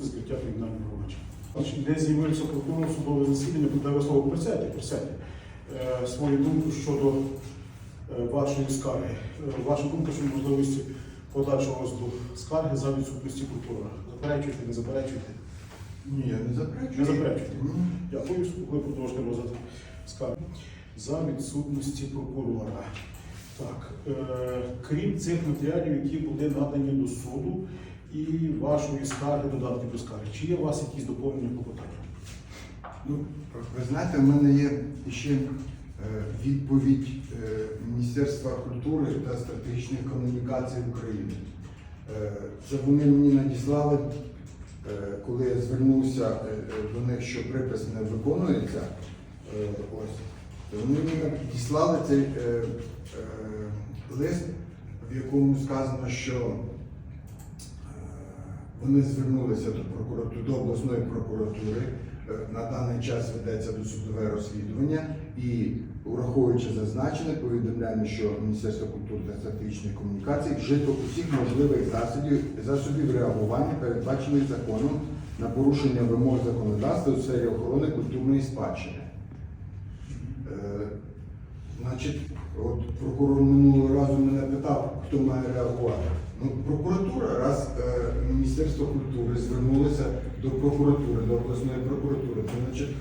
Закриття кримінального провадження. Де з'явився прокурор судове засідання, ви слово присядьте. Е, свою думку щодо е, вашої скарги. Е, ваша думка щодо можливості подальшого розгляду скарги за відсутності прокурора. Заперечуєте, не заперечуєте? Ні, я не заперечую. Не заперечуєте. Ні. Дякую, ви продовжите розгляд скарги. За відсутності прокурора. Так, е, крім цих матеріалів, які були надані до суду і вашої скарги, додатки до скарги, чи є у вас якісь доповнення клопотання? Ну, ви знаєте, в мене є ще е, відповідь е, Міністерства культури та стратегічних комунікацій України. Е, Це вони мені надіслали, коли я звернувся до них, що припис не виконується. Ось. Вони мені надіслали цей лист, в якому сказано, що вони звернулися до прокуратури, до обласної прокуратури. Е, На даний час ведеться досудове розслідування і, враховуючи зазначене, повідомляємо, що Міністерство культури та стратегічних комунікацій вжито усіх можливих засобів, засобів реагування, передбачених законом на порушення вимог законодавства у сфері охорони культурної спадщини. Е, Значить, от прокурор минулого разу мене питав, хто має реагувати. Ну, прокуратура, раз е, Міністерство культури звернулося до прокуратури, до обласної прокуратури, то значить,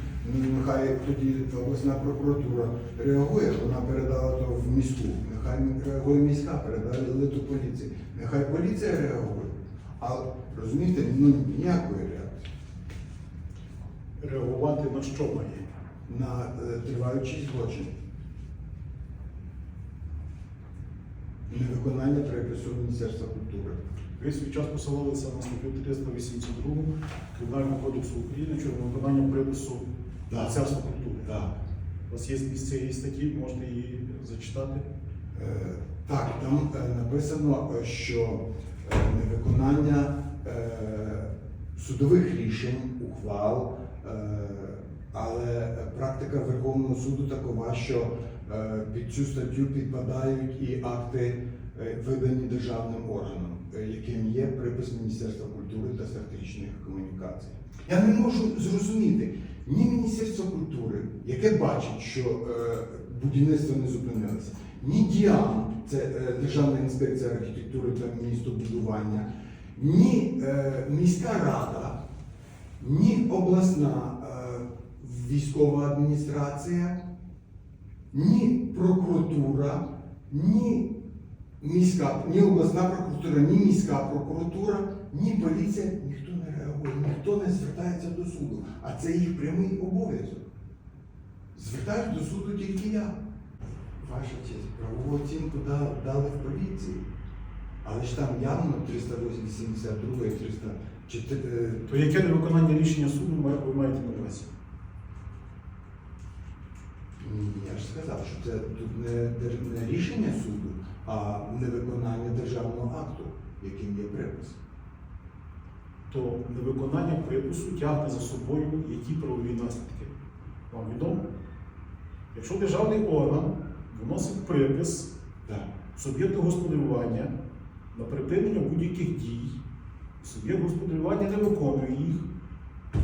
нехай тоді обласна прокуратура реагує, вона передала то в міську. Нехай реагує міська, передали до поліції. Нехай поліція реагує. А розумієте, ну ніякої реакції Реагувати на що має? на е, триваючий злочин. Невиконання припису Міністерства культури. Ви свій час посилалися на статтю 382 Кримінального кодексу України щодо виконання припису Так. Міністерства культури. Так. У вас є місце цієї статті, можете її зачитати. Е, Так, там е, написано, е, що е, невиконання е, судових рішень, ухвал, е, але практика Верховного суду такова, що під цю статтю підпадають і акти, е, видані державним органом, е, яким є припис Міністерства культури та стратегічних комунікацій. Я не можу зрозуміти ні Міністерство культури, яке бачить, що е, будівництво не зупинилося, ні ДІАМ, це е, Державна інспекція архітектури та містобудування, ні е, міська рада, ні обласна е, військова адміністрація, ні прокуратура, ні міська, ні обласна прокуратура, ні міська прокуратура, ні поліція, ніхто не реагує, ніхто не звертається до суду. А це їх прямий обов'язок. Звертаюсь до суду тільки я. Ваша честь, правову оцінку дали в поліції. Але ж там явно 382 і 304. То яке невиконання рішення суду ви маєте на увазі? Ні, я ж сказав, що це тут не, не рішення суду, а невиконання державного акту, яким є припис. То невиконання припису тягне за собою які правові наслідки? Вам відомо? Якщо державний орган вносить припис Так. суб'єкту господарювання на припинення будь-яких дій, суб'єкт господарювання не виконує їх,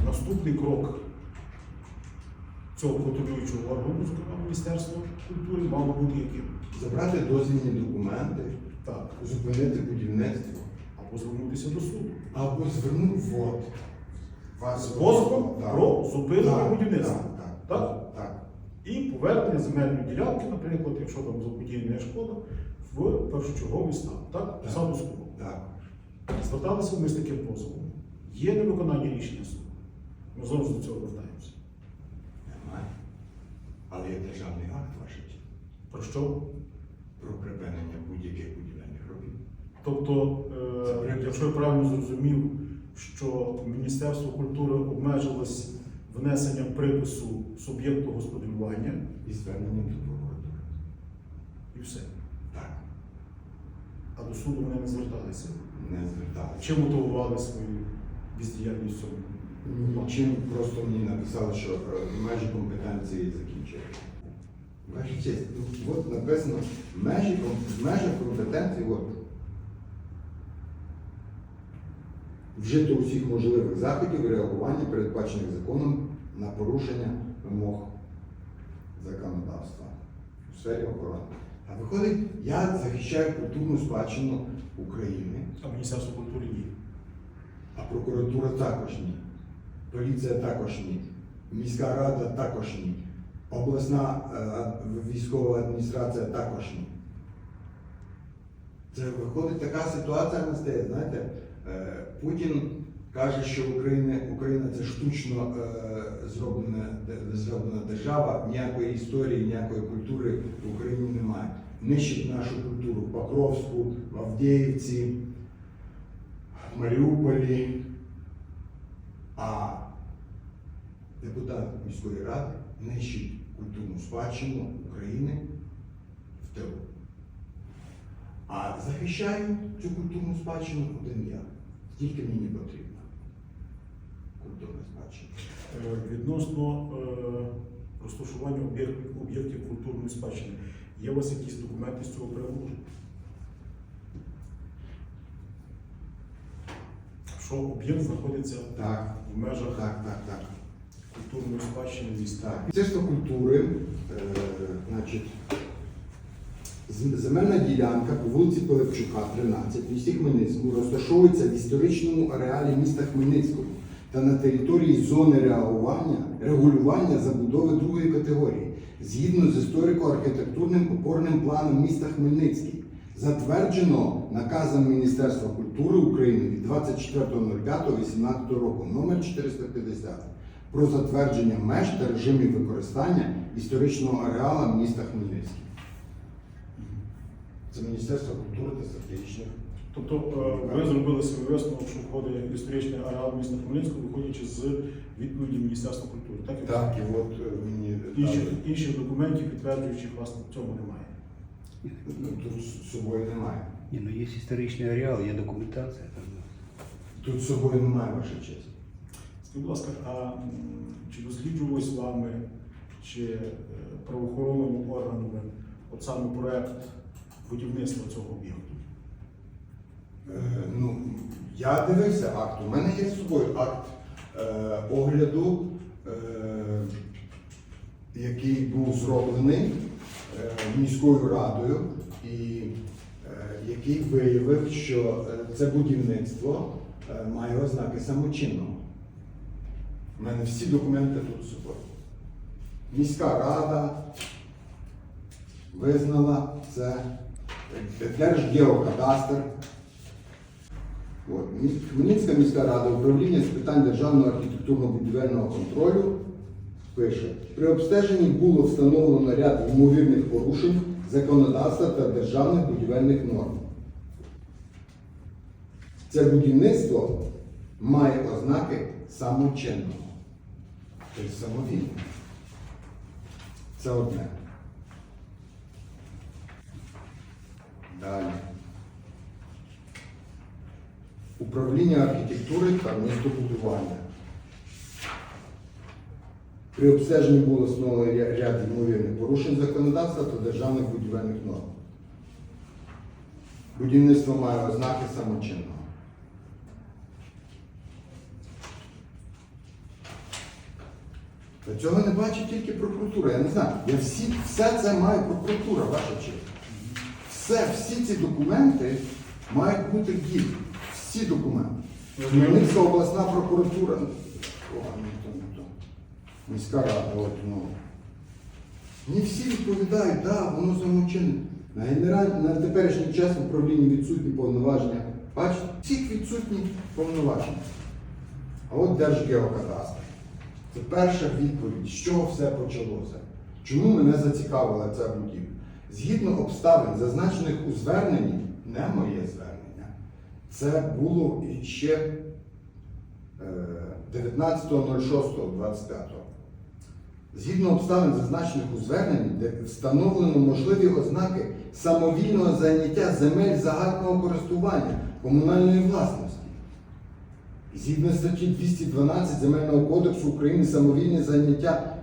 наступний крок цього контролюючого органу, зокрема Міністерства культури, мав бути яким? Забрати дозвільні документи, Так, зупинити будівництво. або звернутися до суду. Або звернув вот. З позовом про зупинення будівництва. Так, Так? так, так. І повернення земельної ділянки, наприклад, якщо там заподіяна шкода, в першочерговий стан. Так? Посаду суду. так. Зверталися ми з таким позовом. Є невиконання рішення суду. Ми знову до цього. Є державний акт ваший Про що? про припинення будь-яких будівельних робіт. Тобто, е, якщо я правильно зрозумів, що Міністерство культури обмежилось внесенням припису суб'єкту господарювання І зверненням до прокуратури. і все. Так, А до суду вони не зверталися. не зверталися. Чим мотивували свою бездіяльність цьому? Нічим просто мені написали, що е, межі компетенції закінчили. Ваша честь, от написано межі, межах компетенції, от. вжито усіх можливих заходів і реагування, передбачених законом на порушення вимог законодавства у сфері охорони. А виходить, я захищаю культурну спадщину України, А Міністерство культури ні. а прокуратура також ні. Поліція також ні. Міська рада також ні. Обласна е, військова адміністрація також ні. Це виходить така ситуація настає. Знаєте, е, Путін каже, що Україна, Україна це штучно е, зроблена, зроблена держава, ніякої історії, ніякої культури в Україні немає. Нищить нашу культуру в Покровську, в Авдіївці, в Маріуполі. А депутат міської ради нищить культурну спадщину України в тилу. А захищаю цю культурну спадщину один я. Тільки мені потрібна культурна спадщина. Е, Відносно е, розташування об'єктів об'єктів культурної спадщини. Є у вас якісь документи з цього приводу? Що об'єкт знаходиться Так, в межах так, так, так. Культурної спадщини міста? Міністерство культури, е, значить, земельна ділянка по вулиці Пилипчука, 13, в місті Хмельницькому, розташовується в історичному ареалі міста Хмельницького та на території зони реагування, регулювання забудови другої категорії, згідно з історико-архітектурним опорним планом міста Хмельницький, затверджено наказом Міністерства культури України від 24.05.18 року номер 450 про затвердження меж та режимів використання історичного ареала міста Хмельницький. Це Міністерство культури та стратегічних. Тобто е, ви зробили свій висновок, що входить історичний ареал міста Хмельницького, виходячи з відповіді Міністерства культури. Так, і Так, і от е, мені Інших, інших документів, підтверджуючих вас в цьому немає. Ну, тут з собою немає. Не, ну есть историчный ареал, є документація. Тут з собою немає, ваша честь. Скажіть, будь ласка, а чи досліджувалось вами, чи е, правоохоронними органами от саме проект будівництва цього об'єкту? Е, ну, я дивився акт. У мене є з собою акт е, огляду, е, який був зроблений е, міською радою, і е, який виявив, що е, це будівництво е, має ознаки самочинного. У мене всі документи тут собою. Міська рада визнала це, Держгеокадастр. Хмельницька міська рада управління з питань державного архітектурно-будівельного контролю пише, при обстеженні було встановлено ряд ймовірних порушень законодавства та державних будівельних норм. Це будівництво має ознаки самочинного, тобто самовільного. Це одне. Далі. Управління архітектури та містобудування. При обстеженні було встановлено ряд ймовірних порушень законодавства та державних будівельних норм. Будівництво має ознаки самочинного. Та цього не бачить тільки прокуратура. Я не знаю. Я всі, все це має прокуратура, ваша честь. Все, всі ці документи мають бути в дії. Всі документи. Хмельницька обласна прокуратура. О, не то, не то. Міська рада, от, ну. Не всі відповідають, да, воно самочинне. На, генераль... на теперішній час в управлінні відсутні повноваження. Бачите, всіх відсутні повноваження. А от Держгеокадастр. Це перша відповідь, з чого все почалося. Чому мене зацікавила ця будівля? Згідно обставин, зазначених у зверненні, не моє звернення. Це було ще е, 19.06.25. Згідно обставин, зазначених у зверненні, де встановлено можливі ознаки самовільного зайняття земель загального користування комунальної власності. Згідно статті 212 Земельного кодексу України самовільне заняття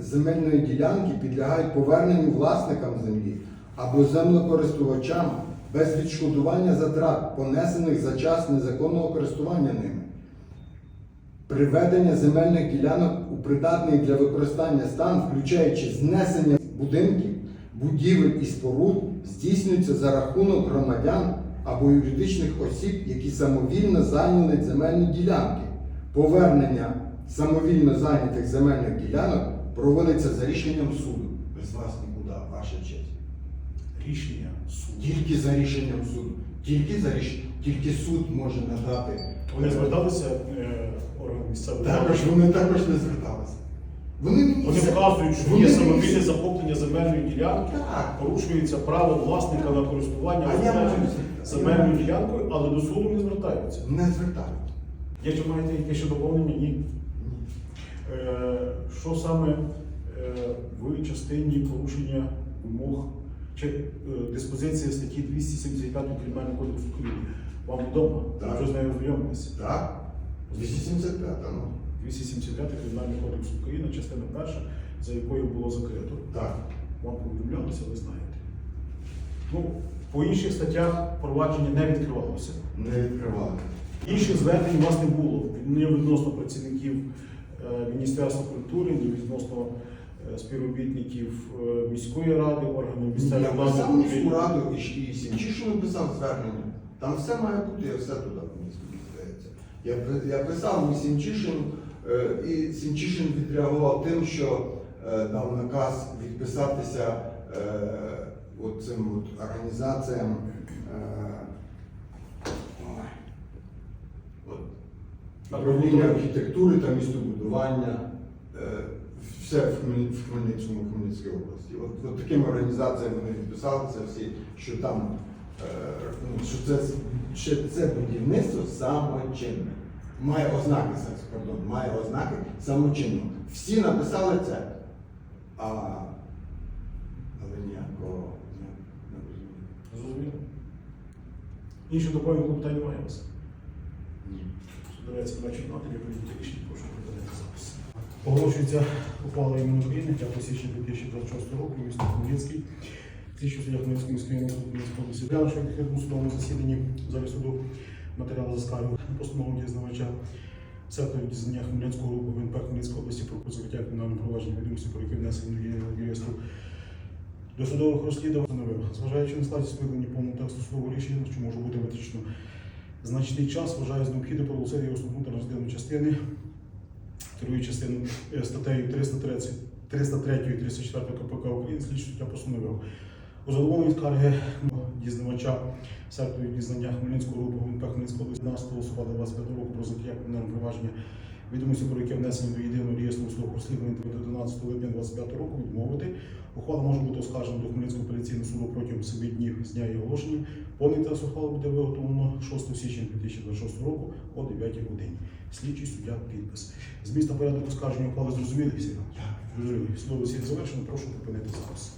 земельної ділянки підлягають поверненню власникам землі або землекористувачам без відшкодування затрат, понесених за час незаконного користування ними. Приведення земельних ділянок у придатний для використання стан, включаючи знесення будинків, будівель і споруд, здійснюється за рахунок громадян або юридичних осіб, які самовільно зайняли земельні ділянки. Повернення самовільно зайнятих земельних ділянок проводиться за рішенням суду. Без вас нікуди, ваша честь. Рішення суду. Тільки за рішенням суду. Тільки за рішенням. Тільки суд може надати. Вони зверталися е, органи місцевої? Також вони також не зверталися. Вони мені Вони вказують, що вони є самовільне захоплення земельної ділянки, Так. порушується право власника на користування А я маю земельною ділянкою, але до суду не звертаються. Не звертаються. Є чи маєте якесь ще доповнення? Ні. Ні. Е, Що саме е, в частині порушення вимог чи е, диспозиція статті 275 Кримінального кодексу України? Вам відомо? Ви Так. вже з нею ознайомилися. Так? 275, ну. 275 Кримінального кодексу України, частина перша, за якою було закрито. Так. Вам повідомлялося, ви знаєте. Ну, по інших статтях провадження не відкривалося. Не відкривали. Інших звернень у вас не було ні відносно працівників е, Міністерства культури, ні відносно е, співробітників е, міської ради, органів місцевої Я влади. писав міську раду і, і Сімчишину писав звернення. Там все має бути, я все туди здається. Я, я писав і Сімчишину, е, і Сімчишин відреагував тим, що дав наказ відписатися е, от організаціям. Е, управління архітектури та містобудування. е, Все в, Хмельницькому, Хмельницькій області. От, от такими організаціями вони відписалися всі, що там е, ну, що це, що це будівництво самочинне. Має ознаки, пардон, має ознаки самочинного. Всі написали це, а, але ніякого не, не розумію. Зрозуміло. Інших доповнень питань немає у вас. Ні. Судовець бачить на прийняти рішення, прошу припинити запис. Оголошується ухвала імені України 5 січня 2026 року, місто Хмельницький. Слідчий суддя ради Хмельницької області. Глянувши в відкритому судовому засіданні в залі суду матеріали за скаргу постанову дізнавача сектору дізнання Хмельницького групу ВНП Хмельницької області про закриття кримінального провадження відомості про яке внесені до реєстру до судових розслідувань встановив, зважаючи на складність виконання повного тексту судового рішення, що може бути витрачено значний час, вважає за необхідне проголосити його основну та роздільну частини, керуючи частину е, статтею 330, 303 і 34 КПК України, слідчий суддя постановив. У задоволенні скарги дізнавача сектору дізнання Хмельницького групу ГУНП Хмельницького області 12 листопада 25 року про закриття кримінального відомості про яке внесені до єдиного реєстру служб розслідувань від 11 липня 25 року відмовити. Ухвала може бути оскаржена до Хмельницького апеляційного суду протягом 7 днів з дня її оголошення. Повний текст ухвали буде виготовлено 6 січня 2026 року о 9 годині. Слідчий суддя підпис. Зміст та порядок оскарження ухвали зрозуміли всі? Так. Зрозуміли. Слово всіх завершено. Прошу припинити запис.